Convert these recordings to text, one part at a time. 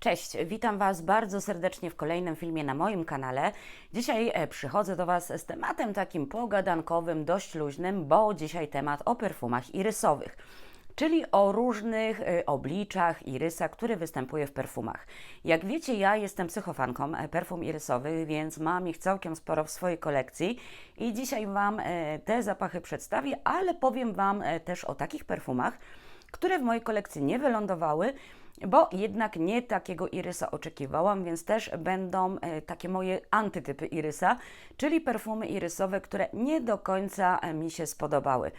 Cześć, witam Was bardzo serdecznie w kolejnym filmie na moim kanale. Dzisiaj e, przychodzę do Was z tematem takim pogadankowym, dość luźnym, bo dzisiaj temat o perfumach irysowych, czyli o różnych e, obliczach irysa, który występuje w perfumach. Jak wiecie, ja jestem psychofanką e, perfum irysowych, więc mam ich całkiem sporo w swojej kolekcji i dzisiaj Wam te zapachy przedstawię, ale powiem Wam też o takich perfumach, które w mojej kolekcji nie wylądowały, bo jednak nie takiego irysa oczekiwałam, więc też będą e, takie moje antytypy irysa, czyli perfumy irysowe, które nie do końca e, mi się spodobały.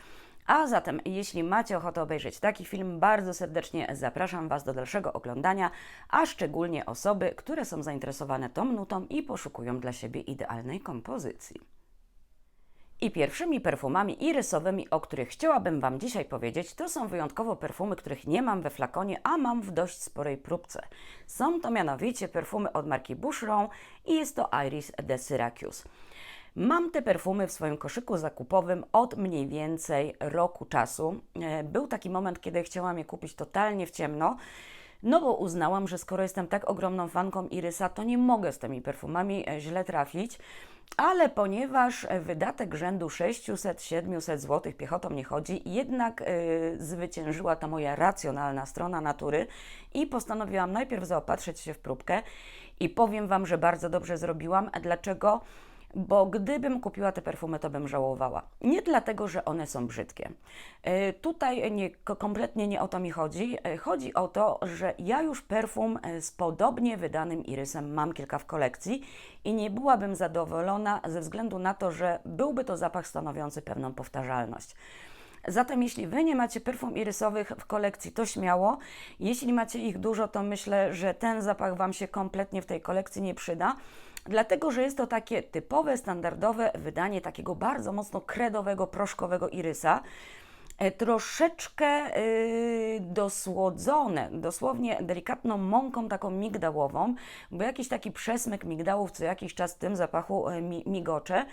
A zatem, jeśli macie ochotę obejrzeć taki film, bardzo serdecznie zapraszam Was do dalszego oglądania, a szczególnie osoby, które są zainteresowane tą nutą i poszukują dla siebie idealnej kompozycji. I pierwszymi perfumami irysowymi, o których chciałabym Wam dzisiaj powiedzieć, to są wyjątkowo perfumy, których nie mam we flakonie, a mam w dość sporej próbce. Są to mianowicie perfumy od marki Boucheron i jest to Iris de Syracuse. Mam te perfumy w swoim koszyku zakupowym od mniej więcej roku czasu. E, Był taki moment, kiedy chciałam je kupić totalnie w ciemno. No bo uznałam, że skoro jestem tak ogromną fanką Irysa, to nie mogę z tymi perfumami e, źle trafić. Ale ponieważ wydatek rzędu 600-700 zł piechotą nie chodzi, jednak y, zwyciężyła ta moja racjonalna strona natury i postanowiłam najpierw zaopatrzyć się w próbkę i powiem Wam, że bardzo dobrze zrobiłam. Dlaczego? Bo gdybym kupiła te perfumy, to bym żałowała. Nie dlatego, że one są brzydkie. E, Tutaj nie, ko- kompletnie nie o to mi chodzi. E, Chodzi o to, że ja już perfum e, z podobnie wydanym irysem mam kilka w kolekcji i nie byłabym zadowolona ze względu na to, że byłby to zapach stanowiący pewną powtarzalność. Zatem jeśli Wy nie macie perfum irysowych w kolekcji, to śmiało. Jeśli macie ich dużo, to myślę, że ten zapach Wam się kompletnie w tej kolekcji nie przyda, dlatego że jest to takie typowe, standardowe wydanie takiego bardzo mocno kredowego, proszkowego irysa. E, Troszeczkę y, dosłodzone, dosłownie delikatną mąką taką migdałową, bo jakiś taki przesmyk migdałów co jakiś czas w tym zapachu e, mi, migocze.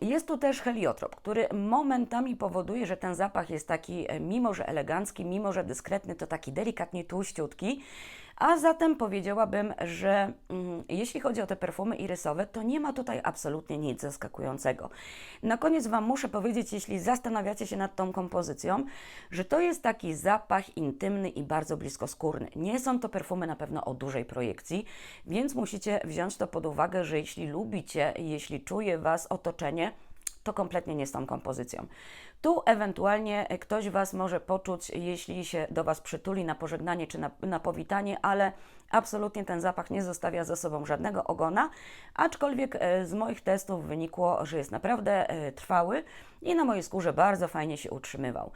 Jest tu też heliotrop, który momentami powoduje, że ten zapach jest taki, e, mimo że elegancki, mimo że dyskretny, to taki delikatnie tłuściutki. A zatem powiedziałabym, że mm, jeśli chodzi o te perfumy irysowe, to nie ma tutaj absolutnie nic zaskakującego. Na koniec Wam muszę powiedzieć, jeśli zastanawiacie się nad tą kompozycją, że to jest taki zapach intymny i bardzo bliskoskórny. Nie są to perfumy na pewno o dużej projekcji, więc musicie wziąć to pod uwagę, że jeśli lubicie, jeśli czuje Was otoczenie, to kompletnie nie z tą kompozycją. Tu ewentualnie ktoś Was może poczuć, jeśli się do Was przytuli na pożegnanie czy na, na powitanie, ale absolutnie ten zapach nie zostawia za sobą żadnego ogona, aczkolwiek e, z moich testów wynikło, że jest naprawdę e, trwały i na mojej skórze bardzo fajnie się utrzymywał.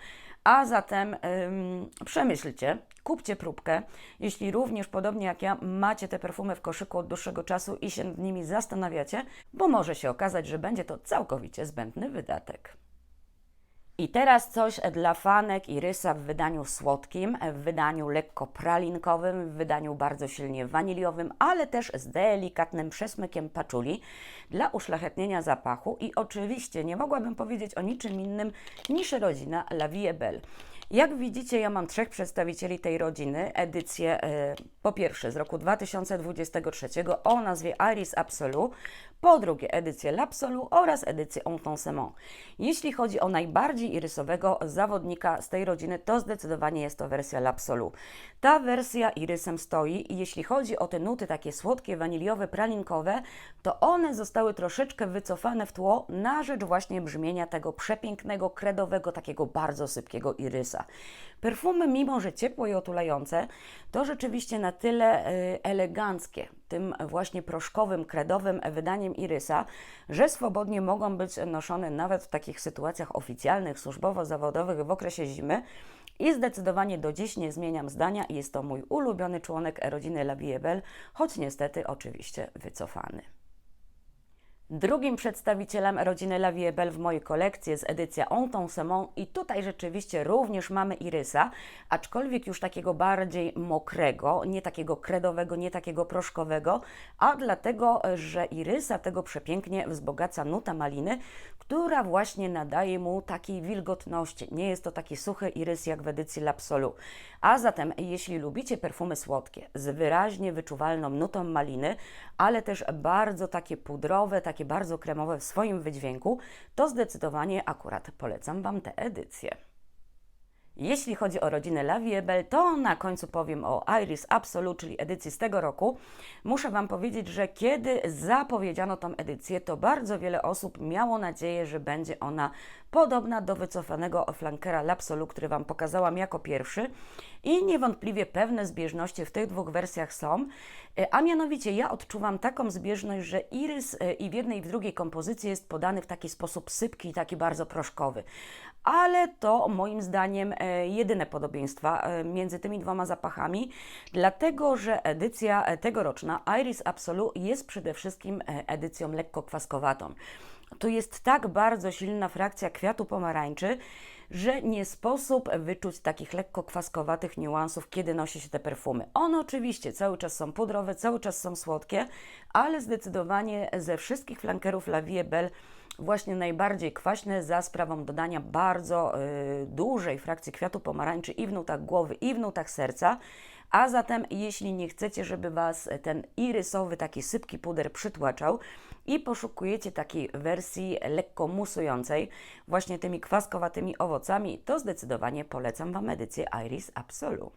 A zatem ym, przemyślcie, kupcie próbkę. Jeśli również, podobnie jak ja, macie te perfumy w koszyku od dłuższego czasu i się nad nimi zastanawiacie, bo może się okazać, że będzie to całkowicie zbędny wydatek. I teraz coś dla fanek irysa w wydaniu słodkim, w wydaniu lekko pralinkowym, w wydaniu bardzo silnie waniliowym, ale też z delikatnym przesmykiem paczuli dla uszlachetnienia zapachu. I oczywiście nie mogłabym powiedzieć o niczym innym niż rodzina La Vie Belle. Jak widzicie, ja mam trzech przedstawicieli tej rodziny. Edycję e, po pierwsze z roku 2023 o nazwie Iris Absolu, po drugie edycję L'Absolu oraz edycję Intensement. Jeśli chodzi o najbardziej irysowego zawodnika z tej rodziny, to zdecydowanie jest to wersja L'Absolu. Ta wersja irysem stoi i jeśli chodzi o te nuty takie słodkie, waniliowe, pralinkowe, to one zostały troszeczkę wycofane w tło na rzecz właśnie brzmienia tego przepięknego, kredowego, takiego bardzo sypkiego irysa. Perfumy, mimo że ciepłe i otulające, to rzeczywiście na tyle y, eleganckie, tym właśnie proszkowym, kredowym wydaniem irysa, że swobodnie mogą być noszone nawet w takich sytuacjach oficjalnych, służbowo-zawodowych w okresie zimy. I zdecydowanie do dziś nie zmieniam zdania i jest to mój ulubiony członek rodziny La Vie Belle, choć niestety oczywiście wycofany. Drugim przedstawicielem rodziny La Vie Belle w mojej kolekcji jest edycja On Ton Semon i tutaj rzeczywiście również mamy irysa, aczkolwiek już takiego bardziej mokrego, nie takiego kredowego, nie takiego proszkowego, a dlatego, że irysa tego przepięknie wzbogaca nuta maliny, która właśnie nadaje mu takiej wilgotności. Nie jest to taki suchy irys jak w edycji L'Absolu. A zatem, jeśli lubicie perfumy słodkie z wyraźnie wyczuwalną nutą maliny, ale też bardzo takie pudrowe, takie bardzo kremowe w swoim wydźwięku, to zdecydowanie akurat polecam Wam tę edycję. Jeśli chodzi o rodzinę La Vie Belle, to na końcu powiem o Iris Absolute, czyli edycji z tego roku. Muszę Wam powiedzieć, że kiedy zapowiedziano tą edycję, to bardzo wiele osób miało nadzieję, że będzie ona podobna do wycofanego flankera L'Absolu, który Wam pokazałam jako pierwszy. I niewątpliwie pewne zbieżności w tych dwóch wersjach są, E, a mianowicie ja odczuwam taką zbieżność, że Iris e, i w jednej i w drugiej kompozycji jest podany w taki sposób sypki i taki bardzo proszkowy. Ale to moim zdaniem e, jedyne podobieństwa między tymi dwoma zapachami, dlatego że edycja tegoroczna Iris Absolu jest przede wszystkim edycją lekko kwaskowatą. To jest tak bardzo silna frakcja kwiatu pomarańczy, że nie sposób wyczuć takich lekko kwaskowatych niuansów, kiedy nosi się te perfumy. One oczywiście cały czas są pudrowe, cały czas są słodkie, ale zdecydowanie ze wszystkich flankerów La Vie Belle właśnie najbardziej kwaśne za sprawą dodania bardzo y, dużej frakcji kwiatu pomarańczy i w nutach głowy, i w nutach serca. A zatem, jeśli nie chcecie, żeby Was ten irysowy, taki sypki puder przytłaczał i poszukujecie takiej wersji lekko musującej, właśnie tymi kwaskowatymi owocami, to zdecydowanie polecam Wam edycję Iris Absolu.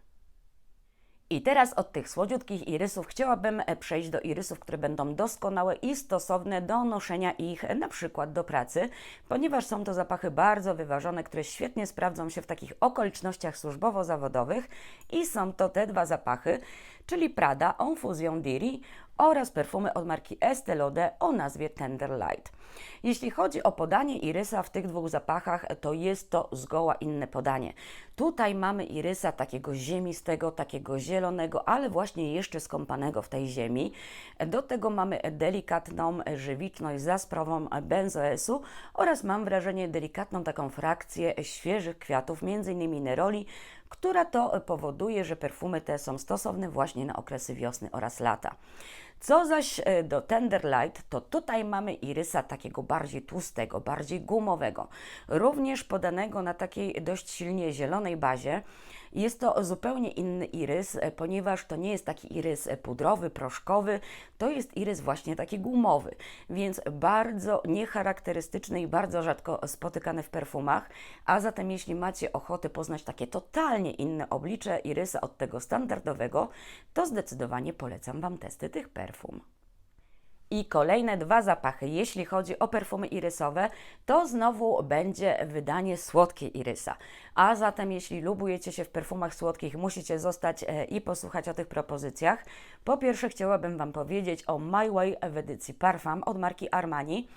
I teraz od tych słodziutkich irysów chciałabym e, przejść do irysów, które będą doskonałe i stosowne do noszenia ich na przykład do pracy, ponieważ są to zapachy bardzo wyważone, które świetnie sprawdzą się w takich okolicznościach służbowo-zawodowych i są to te dwa zapachy, czyli Prada On Fusion Diri oraz perfumy od marki Estée Lauder o nazwie Tender Light. Jeśli chodzi o podanie irysa w tych dwóch zapachach, to jest to zgoła inne podanie. Tutaj mamy irysa takiego ziemistego, takiego zielonego, ale właśnie jeszcze skąpanego w tej ziemi. Do tego mamy delikatną żywiczność za sprawą benzoesu oraz mam wrażenie delikatną taką frakcję świeżych kwiatów, m.in. neroli, która to powoduje, że perfumy te są stosowne właśnie na okresy wiosny oraz lata. Co zaś e, do Tender Light, to tutaj mamy irysa takiego bardziej tłustego, bardziej gumowego, również podanego na takiej dość silnie zielonej bazie. Jest to zupełnie inny irys, e, ponieważ to nie jest taki irys e, pudrowy, proszkowy, to jest irys właśnie taki gumowy, więc bardzo niecharakterystyczny i bardzo rzadko spotykany w perfumach. A zatem, jeśli macie ochotę poznać takie totalnie inne oblicze irysa od tego standardowego, to zdecydowanie polecam Wam testy tych perfum. I kolejne dwa zapachy. Jeśli chodzi o perfumy irysowe, to znowu będzie wydanie słodkie irysa. A zatem, jeśli lubujecie się w perfumach słodkich, musicie zostać e, i posłuchać o tych propozycjach. Po pierwsze, chciałabym Wam powiedzieć o My Way w edycji Parfum od marki Armani.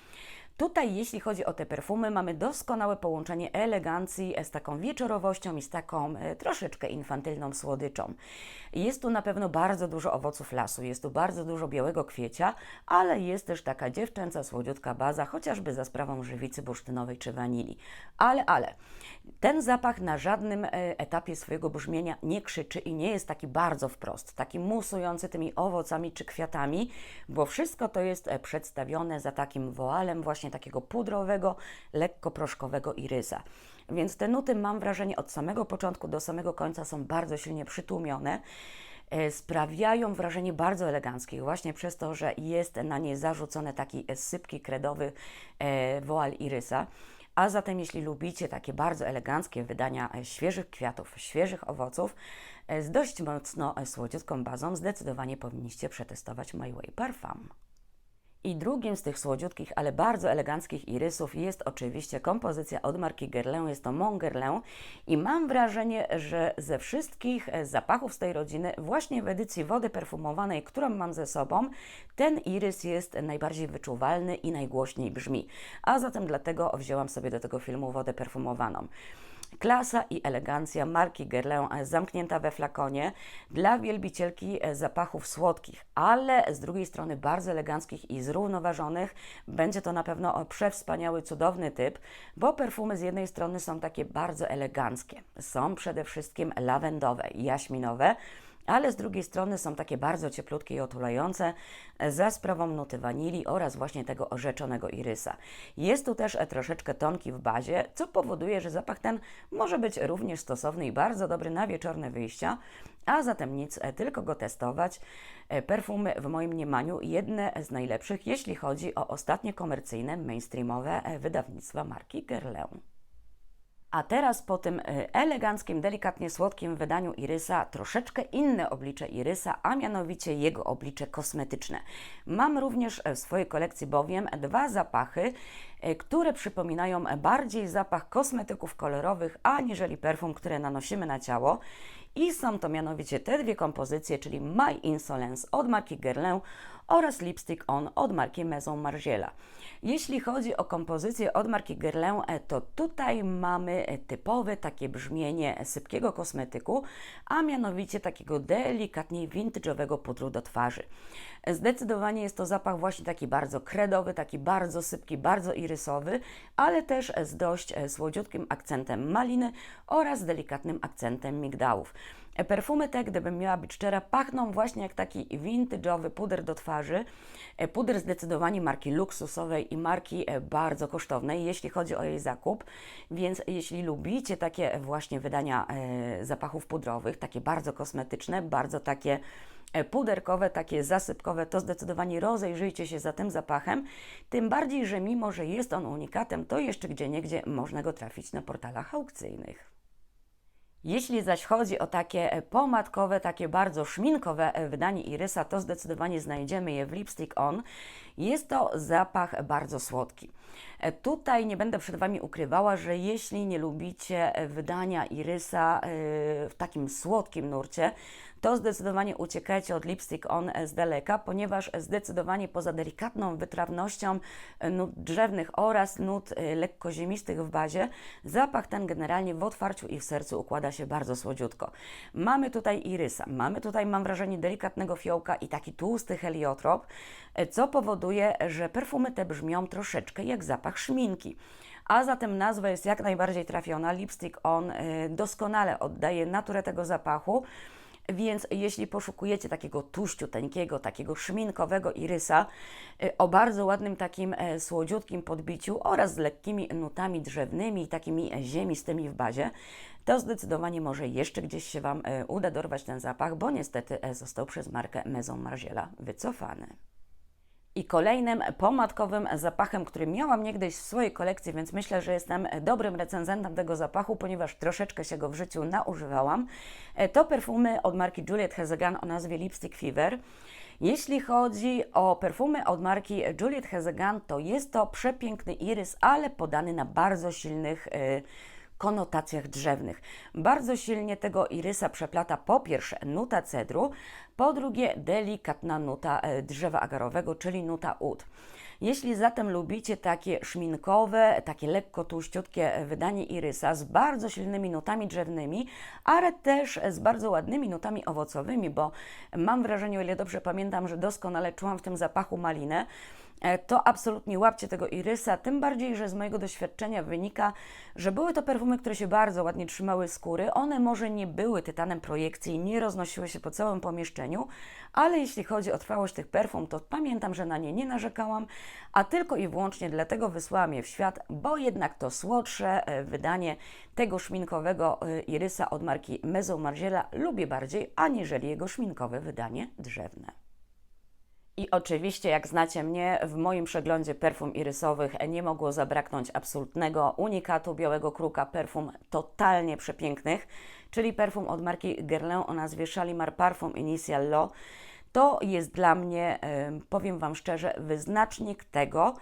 Tutaj, jeśli chodzi o te perfumy, mamy doskonałe połączenie elegancji z taką wieczorowością i z taką e, troszeczkę infantylną słodyczą. Jest tu na pewno bardzo dużo owoców lasu, jest tu bardzo dużo białego kwiecia, ale jest też taka dziewczęca, słodziutka baza, chociażby za sprawą żywicy bursztynowej czy wanilii. Ale, ale, ten zapach na żadnym e, etapie swojego brzmienia nie krzyczy i nie jest taki bardzo wprost, taki musujący tymi owocami czy kwiatami, bo wszystko to jest e, przedstawione za takim woalem właśnie takiego pudrowego, lekko proszkowego irysa. Więc te nuty mam wrażenie od samego początku do samego końca są bardzo silnie przytłumione e, sprawiają wrażenie bardzo eleganckich, właśnie przez to, że jest na nie zarzucony taki sypki kredowy woal irysa. A zatem, jeśli lubicie takie bardzo eleganckie wydania e, świeżych kwiatów, świeżych owoców e, z dość mocno e, słodziutką bazą, zdecydowanie powinniście przetestować My Way Parfum. I drugim z tych słodziutkich, ale bardzo eleganckich irysów jest oczywiście kompozycja od marki Guerlain, jest to Mon Guerlain i mam wrażenie, że ze wszystkich e, zapachów z tej rodziny, właśnie w edycji wody perfumowanej, którą mam ze sobą, ten irys jest najbardziej wyczuwalny i najgłośniej brzmi. A zatem dlatego wzięłam sobie do tego filmu wodę perfumowaną. Klasa i elegancja marki Guerlain e, zamknięta we flakonie dla wielbicielki e, zapachów słodkich, ale z drugiej strony bardzo eleganckich i zrównoważonych. Będzie to na pewno przewspaniały, cudowny typ, bo perfumy z jednej strony są takie bardzo eleganckie, są przede wszystkim lawendowe, jaśminowe, ale z drugiej strony są takie bardzo cieplutkie i otulające za sprawą nuty wanilii oraz właśnie tego orzeczonego irysa. Jest tu też troszeczkę tonki w bazie, co powoduje, że zapach ten może być również stosowny i bardzo dobry na wieczorne wyjścia, a zatem nic, tylko go testować. Perfumy w moim mniemaniu jedne z najlepszych, jeśli chodzi o ostatnie komercyjne, mainstreamowe wydawnictwa marki Guerlain. A teraz po tym y, eleganckim, delikatnie słodkim wydaniu Irysa troszeczkę inne oblicze Irysa, a mianowicie jego oblicze kosmetyczne. Mam również w swojej kolekcji bowiem dwa zapachy, y, które przypominają bardziej zapach kosmetyków kolorowych, aniżeli perfum, które nanosimy na ciało. I są to mianowicie te dwie kompozycje, czyli My Insolence od marki Guerlain oraz Lipstick On od marki Maison Margiela. Jeśli chodzi o kompozycję od marki Guerlain, e, to tutaj mamy e, typowe takie brzmienie sypkiego kosmetyku, a mianowicie takiego delikatnie vintage'owego pudru do twarzy. Zdecydowanie jest to zapach właśnie taki bardzo kredowy, taki bardzo sypki, bardzo irysowy, ale też z dość e, słodziutkim akcentem maliny oraz delikatnym akcentem migdałów. Perfumy te, gdybym miała być szczera, pachną właśnie jak taki vintage'owy puder do twarzy. E, puder zdecydowanie marki luksusowej i marki e, bardzo kosztownej, jeśli chodzi o jej zakup. Więc jeśli lubicie takie właśnie wydania e, zapachów pudrowych, takie bardzo kosmetyczne, bardzo takie puderkowe, takie zasypkowe, to zdecydowanie rozejrzyjcie się za tym zapachem. Tym bardziej, że mimo, że jest on unikatem, to jeszcze gdzie niegdzie można go trafić na portalach aukcyjnych. Jeśli zaś chodzi o takie e, pomadkowe, takie bardzo szminkowe e, wydanie Irysa, to zdecydowanie znajdziemy je w Lipstick On. Jest to zapach bardzo słodki. E, tutaj nie będę przed Wami ukrywała, że jeśli nie lubicie wydania Irysa w takim słodkim nurcie, to zdecydowanie uciekajcie od Lipstick On z daleka, ponieważ zdecydowanie poza delikatną wytrawnością nut drzewnych oraz nut lekko ziemistych w bazie, zapach ten generalnie w otwarciu i w sercu układa się bardzo słodziutko. Mamy tutaj irysa, mamy tutaj, mam wrażenie, delikatnego fiołka i taki tłusty heliotrop, co powoduje, że perfumy te brzmią troszeczkę jak zapach szminki a zatem nazwa jest jak najbardziej trafiona. Lipstick On y, doskonale oddaje naturę tego zapachu. Więc jeśli poszukujecie takiego tuściuteńkiego, takiego szminkowego irysa y, o bardzo ładnym takim e, słodziutkim podbiciu oraz z lekkimi nutami drzewnymi, takimi ziemistymi w bazie, to zdecydowanie może jeszcze gdzieś się Wam e, uda dorwać ten zapach, bo niestety e, został przez markę Maison Margiela wycofany. I kolejnym pomadkowym zapachem, który miałam niegdyś w swojej kolekcji, więc myślę, że jestem dobrym recenzentem tego zapachu, ponieważ troszeczkę się go w życiu naużywałam, to perfumy od marki Juliet Hezegan o nazwie Lipstick Fever. Jeśli chodzi o perfumy od marki Juliet Hezegan, to jest to przepiękny irys, ale podany na bardzo silnych yy, konotacjach drzewnych. Bardzo silnie tego irysa przeplata po pierwsze nuta cedru, po drugie delikatna nuta e, drzewa agarowego, czyli nuta ud. Jeśli zatem lubicie takie szminkowe, takie lekko tłuściutkie wydanie irysa z bardzo silnymi nutami drzewnymi, ale też z bardzo ładnymi nutami owocowymi, bo mam wrażenie, o ile dobrze pamiętam, że doskonale czułam w tym zapachu malinę, E, to absolutnie łapcie tego irysa, tym bardziej, że z mojego doświadczenia wynika, że były to perfumy, które się bardzo ładnie trzymały skóry. One może nie były tytanem projekcji, nie roznosiły się po całym pomieszczeniu, ale jeśli chodzi o trwałość tych perfum, to pamiętam, że na nie nie narzekałam, a tylko i wyłącznie dlatego wysłałam je w świat, bo jednak to słodsze e, wydanie tego szminkowego e, irysa od marki Maison Margiela lubię bardziej, aniżeli jego szminkowe wydanie drzewne. I oczywiście, jak znacie mnie, w moim przeglądzie perfum irysowych nie mogło zabraknąć absolutnego unikatu białego kruka perfum totalnie przepięknych, czyli perfum od marki Guerlain o nazwie Shalimar Parfum Initial Lo. To jest dla mnie, powiem Wam szczerze, wyznacznik tego,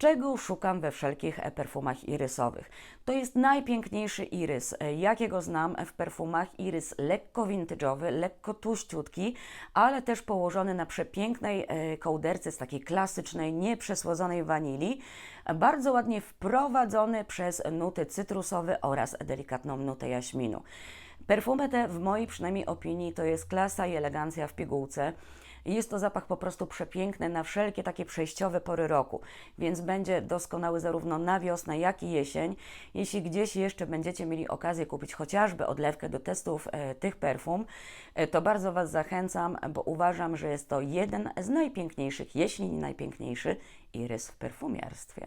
czego szukam we wszelkich e, perfumach irysowych. To jest najpiękniejszy irys, e, jakiego znam w perfumach. Irys lekko vintage'owy, lekko tuściutki, ale też położony na przepięknej e, kołderce z takiej klasycznej, nieprzesłodzonej wanilii. Bardzo ładnie wprowadzony przez nuty cytrusowe oraz delikatną nutę jaśminu. Perfumy te, w mojej przynajmniej opinii, to jest klasa i elegancja w pigułce. Jest to zapach po prostu przepiękny na wszelkie takie przejściowe pory roku, więc będzie doskonały zarówno na wiosnę, jak i jesień. Jeśli gdzieś jeszcze będziecie mieli okazję kupić chociażby odlewkę do testów e, tych perfum, e, to bardzo Was zachęcam, bo uważam, że jest to jeden z najpiękniejszych, jeśli nie najpiękniejszy, irys w perfumiarstwie.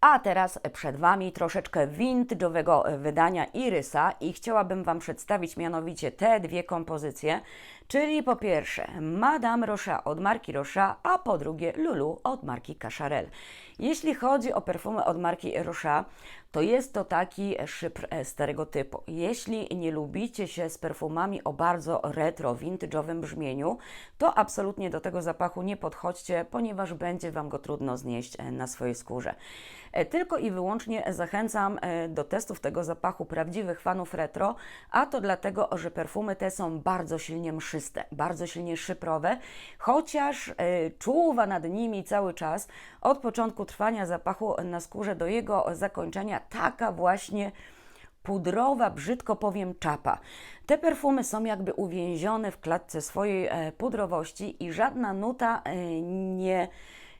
A teraz przed Wami troszeczkę vintage'owego wydania Irysa i chciałabym Wam przedstawić mianowicie te dwie kompozycje, czyli po pierwsze Madame Rocha od marki Rocha, a po drugie Lulu od marki Cacharel. Jeśli chodzi o perfumy od marki Rocha, to jest to taki szypr e, starego typu. Jeśli nie lubicie się z perfumami o bardzo retro, vintage'owym brzmieniu, to absolutnie do tego zapachu nie podchodźcie, ponieważ będzie Wam go trudno znieść e, na swojej skórze. E, tylko i wyłącznie zachęcam do testów tego zapachu prawdziwych fanów retro, a to dlatego, że perfumy te są bardzo silnie mszyste, bardzo silnie szyprowe, chociaż czuwa nad nimi cały czas od początku trwania zapachu na skórze do jego zakończenia taka właśnie pudrowa, brzydko powiem, czapa. Te perfumy są jakby uwięzione w klatce swojej e, pudrowości i żadna nuta e, nie,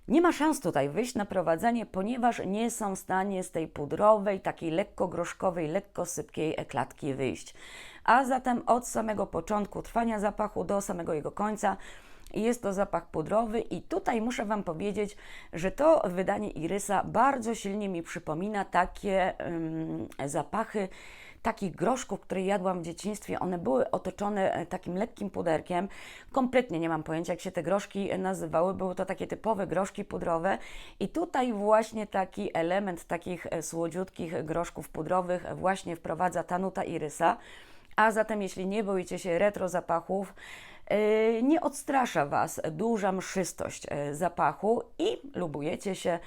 nie ma szans tutaj wyjść na prowadzenie, ponieważ nie są w stanie z tej pudrowej, takiej lekko groszkowej, lekko sypkiej e, klatki wyjść. A zatem od samego początku trwania zapachu do samego jego końca jest to zapach pudrowy i tutaj muszę Wam powiedzieć, że to wydanie Irysa bardzo silnie mi przypomina takie zapachy takich groszków, które jadłam w dzieciństwie. One były otoczone e, takim lekkim puderkiem. Kompletnie nie mam pojęcia, jak się te groszki nazywały. Były to takie typowe groszki pudrowe i tutaj właśnie taki element takich e, słodziutkich groszków pudrowych właśnie wprowadza ta nuta Irysa. A zatem, jeśli nie boicie się retro zapachów, E, nie odstrasza Was duża mszystość e, zapachu i lubujecie się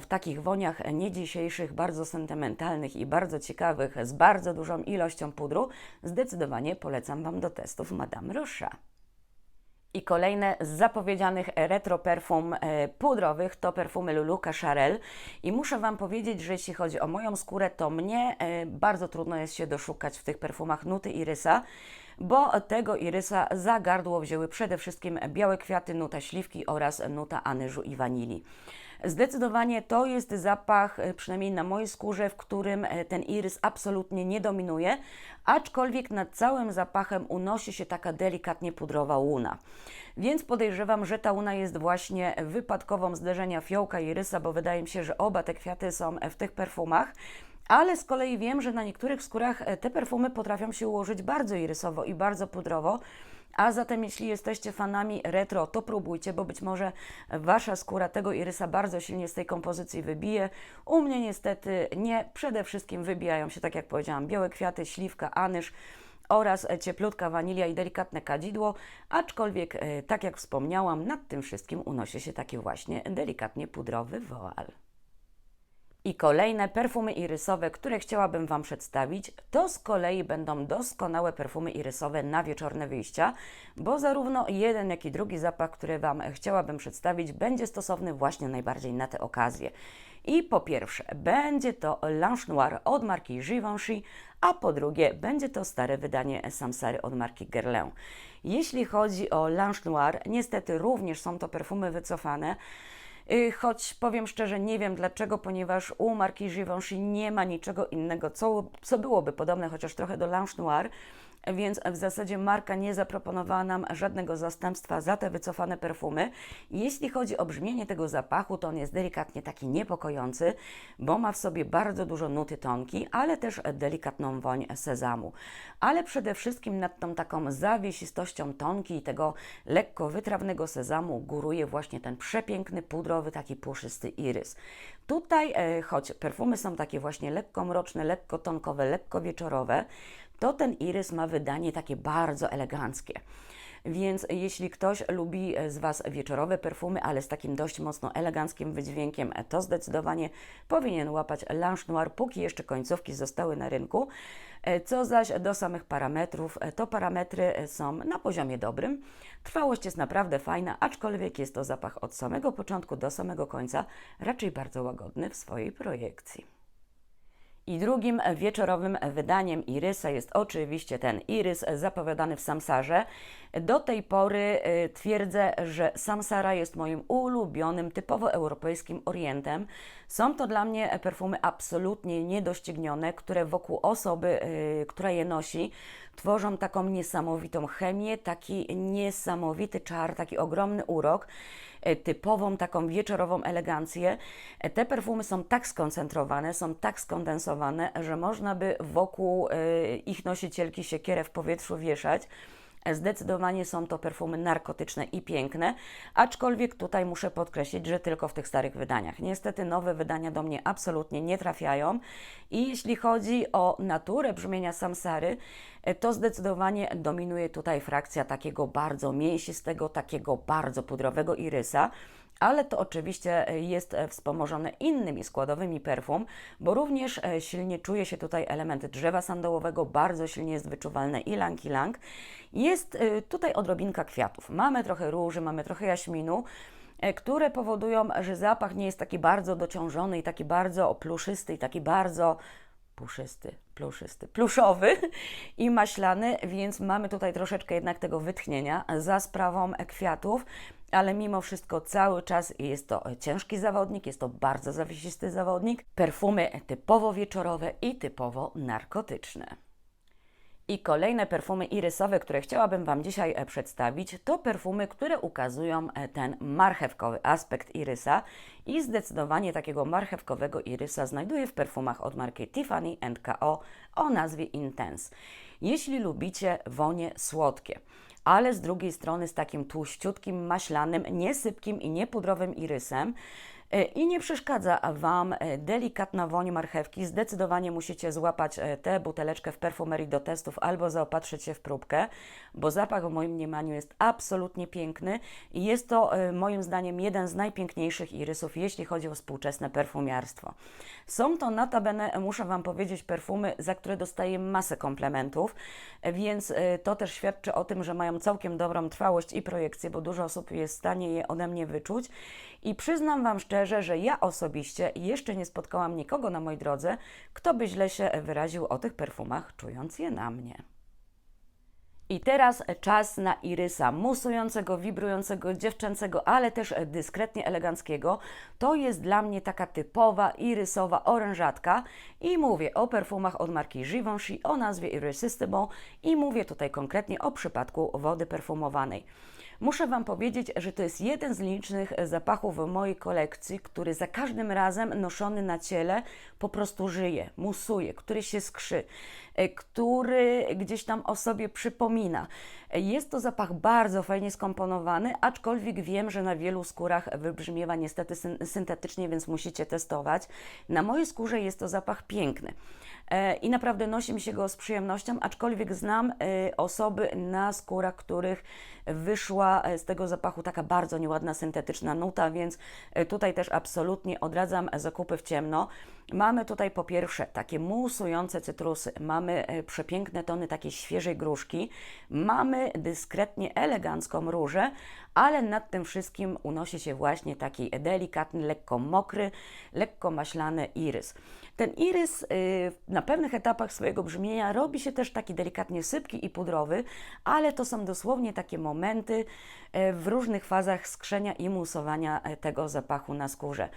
w takich woniach nie dzisiejszych, bardzo sentymentalnych i bardzo ciekawych, z bardzo dużą ilością pudru, zdecydowanie polecam Wam do testów Madame Rocha. I kolejne z zapowiedzianych retro perfum e, pudrowych to perfumy Lulu Cacharel. I muszę Wam powiedzieć, że jeśli chodzi o moją skórę, to mnie bardzo trudno jest się doszukać w tych perfumach nuty irysa bo tego irysa za gardło wzięły przede wszystkim białe kwiaty, nuta śliwki oraz nuta anyżu i wanilii. Zdecydowanie to jest zapach, e, przynajmniej na mojej skórze, w którym e, ten irys absolutnie nie dominuje, aczkolwiek nad całym zapachem unosi się taka delikatnie pudrowa łuna. Więc podejrzewam, że ta łuna jest właśnie wypadkową zderzenia fiołka i irysa, bo wydaje mi się, że oba te kwiaty są w tych perfumach. Ale z kolei wiem, że na niektórych skórach e, te perfumy potrafią się ułożyć bardzo irysowo i bardzo pudrowo. A zatem, jeśli jesteście fanami retro, to próbujcie, bo być może wasza skóra tego irysa bardzo silnie z tej kompozycji wybije. U mnie niestety nie. Przede wszystkim wybijają się, tak jak powiedziałam, białe kwiaty, śliwka, anyż oraz cieplutka wanilia i delikatne kadzidło, aczkolwiek, e, tak jak wspomniałam, nad tym wszystkim unosi się taki właśnie delikatnie pudrowy woal. I kolejne perfumy irysowe, które chciałabym Wam przedstawić, to z kolei będą doskonałe perfumy irysowe na wieczorne wyjścia, bo zarówno jeden, jak i drugi zapach, który Wam chciałabym przedstawić, będzie stosowny właśnie najbardziej na te okazje. I po pierwsze, będzie to Lange Noir od marki Givenchy, a po drugie, będzie to stare wydanie Samsary od marki Guerlain. Jeśli chodzi o Lange Noir, niestety również są to perfumy wycofane, choć powiem szczerze, nie wiem dlaczego, ponieważ u marki Givenchy nie ma niczego innego, co, co byłoby podobne chociaż trochę do Lange Noir, więc w zasadzie marka nie zaproponowała nam żadnego zastępstwa za te wycofane perfumy. Jeśli chodzi o brzmienie tego zapachu, to on jest delikatnie taki niepokojący, bo ma w sobie bardzo dużo nuty tonki, ale też delikatną woń sezamu. Ale przede wszystkim nad tą taką zawiesistością tonki i tego lekko wytrawnego sezamu góruje właśnie ten przepiękny, pudrowy, taki puszysty irys. Tutaj, e, choć perfumy są takie właśnie lekko mroczne, lekko tonkowe, lekko wieczorowe, to ten irys ma wydanie takie bardzo eleganckie. Więc jeśli ktoś lubi e, z Was wieczorowe perfumy, ale z takim dość mocno eleganckim wydźwiękiem, e, to zdecydowanie powinien łapać Lange Noir, póki jeszcze końcówki zostały na rynku. E, Co zaś do samych parametrów, to parametry są na poziomie dobrym. Trwałość jest naprawdę fajna, aczkolwiek jest to zapach od samego początku do samego końca, raczej bardzo łagodny w swojej projekcji. I drugim wieczorowym wydaniem Irysa jest oczywiście ten Irys zapowiadany w Samsarze. Do tej pory y, twierdzę, że Samsara jest moim ulubionym, typowo europejskim orientem. Są to dla mnie perfumy absolutnie niedoścignione, które wokół osoby, y, która je nosi, tworzą taką niesamowitą chemię, taki niesamowity czar, taki ogromny urok e, typową taką wieczorową elegancję. E, Te perfumy są tak skoncentrowane, są tak skondensowane, że można by wokół e, ich nosicielki siekierę w powietrzu wieszać. Zdecydowanie są to perfumy narkotyczne i piękne, aczkolwiek tutaj muszę podkreślić, że tylko w tych starych wydaniach. Niestety nowe wydania do mnie absolutnie nie trafiają i jeśli chodzi o naturę brzmienia Samsary, e, to zdecydowanie dominuje tutaj frakcja takiego bardzo mięsistego, takiego bardzo pudrowego irysa ale to oczywiście e, jest e, wspomożone innymi składowymi perfum, bo również e, silnie czuje się tutaj element drzewa sandałowego, bardzo silnie jest wyczuwalne ilang ilang. Jest tutaj odrobinka kwiatów. Mamy trochę róży, mamy trochę jaśminu, które powodują, że zapach nie jest taki bardzo dociążony i taki bardzo pluszysty i taki bardzo puszysty, pluszysty, pluszowy i maślany, więc mamy tutaj troszeczkę jednak tego wytchnienia za sprawą kwiatów, ale mimo wszystko cały czas jest to ciężki zawodnik, jest to bardzo zawiesisty zawodnik. Perfumy typowo wieczorowe i typowo narkotyczne. I kolejne perfumy irysowe, które chciałabym Wam dzisiaj e, przedstawić, to perfumy, które ukazują e, ten marchewkowy aspekt irysa i zdecydowanie takiego marchewkowego irysa znajduję w perfumach od marki Tiffany Co. o nazwie Intense. Jeśli lubicie wonie słodkie, ale z drugiej strony z takim tłuściutkim, maślanym, niesypkim i niepudrowym irysem, i nie przeszkadza Wam e, delikatna woń marchewki, zdecydowanie musicie złapać e, tę buteleczkę w perfumerii do testów albo zaopatrzyć się w próbkę, bo zapach w moim mniemaniu jest absolutnie piękny i jest to moim zdaniem jeden z najpiękniejszych irysów, jeśli chodzi o współczesne perfumiarstwo. Są to notabene, muszę Wam powiedzieć, perfumy, za które dostaję masę komplementów, więc to też świadczy o tym, że mają całkiem dobrą trwałość i projekcję, bo dużo osób jest w stanie je ode mnie wyczuć i przyznam Wam szczerze, że ja osobiście jeszcze nie spotkałam nikogo na mojej drodze, kto by źle się wyraził o tych perfumach, czując je na mnie. I teraz czas na irysa musującego, wibrującego, dziewczęcego, ale też dyskretnie eleganckiego. To jest dla mnie taka typowa irysowa orężatka i mówię o perfumach od marki Givenchy o nazwie Irresistible i mówię tutaj konkretnie o przypadku wody perfumowanej. Muszę Wam powiedzieć, że to jest jeden z licznych zapachów w mojej kolekcji, który za każdym razem noszony na ciele po prostu żyje, musuje, który się skrzy, e, który gdzieś tam o sobie przypomina. E, Jest to zapach bardzo fajnie skomponowany, aczkolwiek wiem, że na wielu skórach wybrzmiewa niestety syn- syntetycznie, więc musicie testować. Na mojej skórze jest to zapach piękny. E, i naprawdę nosi mi się go z przyjemnością, aczkolwiek znam e, osoby na skórach, których wyszła e, z tego zapachu taka bardzo nieładna syntetyczna nuta, więc tutaj też absolutnie odradzam zakupy w ciemno. Mamy tutaj po pierwsze takie musujące cytrusy, mamy przepiękne tony takiej świeżej gruszki, mamy dyskretnie elegancką różę, ale nad tym wszystkim unosi się właśnie taki delikatny, lekko mokry, lekko maślany irys. Ten irys y, na pewnych etapach swojego brzmienia robi się też taki delikatnie sypki i pudrowy, ale to są dosłownie takie momenty e, w różnych fazach skrzenia i musowania e, tego zapachu na skórze.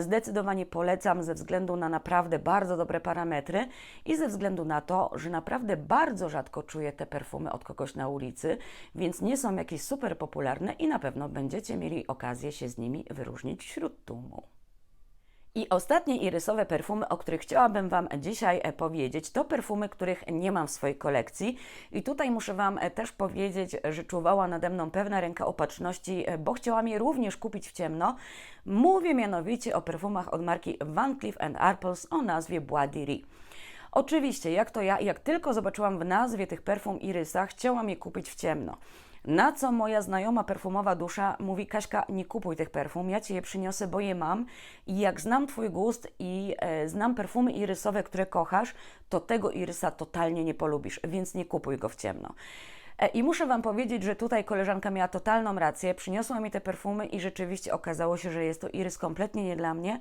Zdecydowanie polecam ze względu na naprawdę bardzo dobre parametry i ze względu na to, że naprawdę bardzo rzadko czuję te perfumy od kogoś na ulicy, więc nie są jakieś super popularne i na pewno będziecie mieli okazję się z nimi wyróżnić wśród tłumu. I ostatnie irysowe perfumy, o których chciałabym Wam dzisiaj e, powiedzieć, to perfumy, których nie mam w swojej kolekcji. I tutaj muszę Wam e, też powiedzieć, że czuwała nade mną pewna ręka opatrzności, e, bo chciałam je również kupić w ciemno. Mówię mianowicie o perfumach od marki Van Cleef Arpels o nazwie Bois Riz. Oczywiście, jak to ja, jak tylko zobaczyłam w nazwie tych perfum irysa, chciałam je kupić w ciemno. Na co moja znajoma perfumowa dusza mówi: Kaśka, nie kupuj tych perfum, ja ci je przyniosę, bo je mam. I jak znam Twój gust i e, znam perfumy irysowe, które kochasz, to tego irysa totalnie nie polubisz, więc nie kupuj go w ciemno. E, I muszę Wam powiedzieć, że tutaj koleżanka miała totalną rację. Przyniosła mi te perfumy i rzeczywiście okazało się, że jest to irys kompletnie nie dla mnie.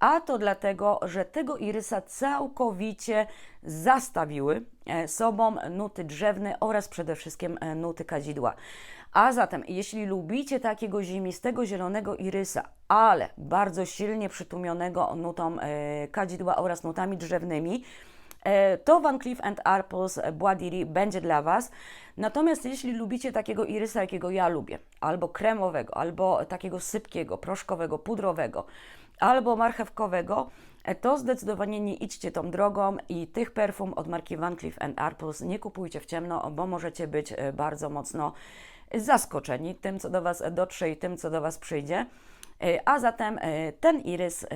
A to dlatego, że tego irysa całkowicie zastawiły e, sobą nuty drzewne oraz przede wszystkim e, nuty kadzidła. A zatem, jeśli lubicie takiego zimistego zielonego irysa, ale bardzo silnie przytłumionego nutą kadzidła oraz nutami drzewnymi, to Van Cleef Arpels Bois d'Iri będzie dla Was. Natomiast jeśli lubicie takiego irysa, jakiego ja lubię, albo kremowego, albo takiego sypkiego, proszkowego, pudrowego, albo marchewkowego, e, to zdecydowanie nie idźcie tą drogą i tych perfum od marki Van Cleef Arpels nie kupujcie w ciemno, bo możecie być e, bardzo mocno zaskoczeni tym, co do Was dotrze i tym, co do Was przyjdzie. E, A zatem e, ten irys e,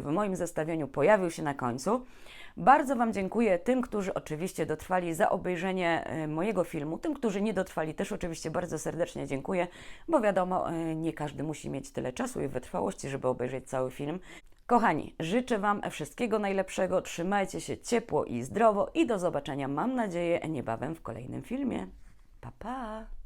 w moim zestawieniu pojawił się na końcu. Bardzo Wam dziękuję tym, którzy oczywiście dotrwali za obejrzenie e, mojego filmu. Tym, którzy nie dotrwali, też oczywiście bardzo serdecznie dziękuję, bo wiadomo, e, nie każdy musi mieć tyle czasu i wytrwałości, żeby obejrzeć cały film. Kochani, życzę Wam wszystkiego najlepszego, trzymajcie się ciepło i zdrowo i do zobaczenia, mam nadzieję, niebawem w kolejnym filmie. Pa, pa!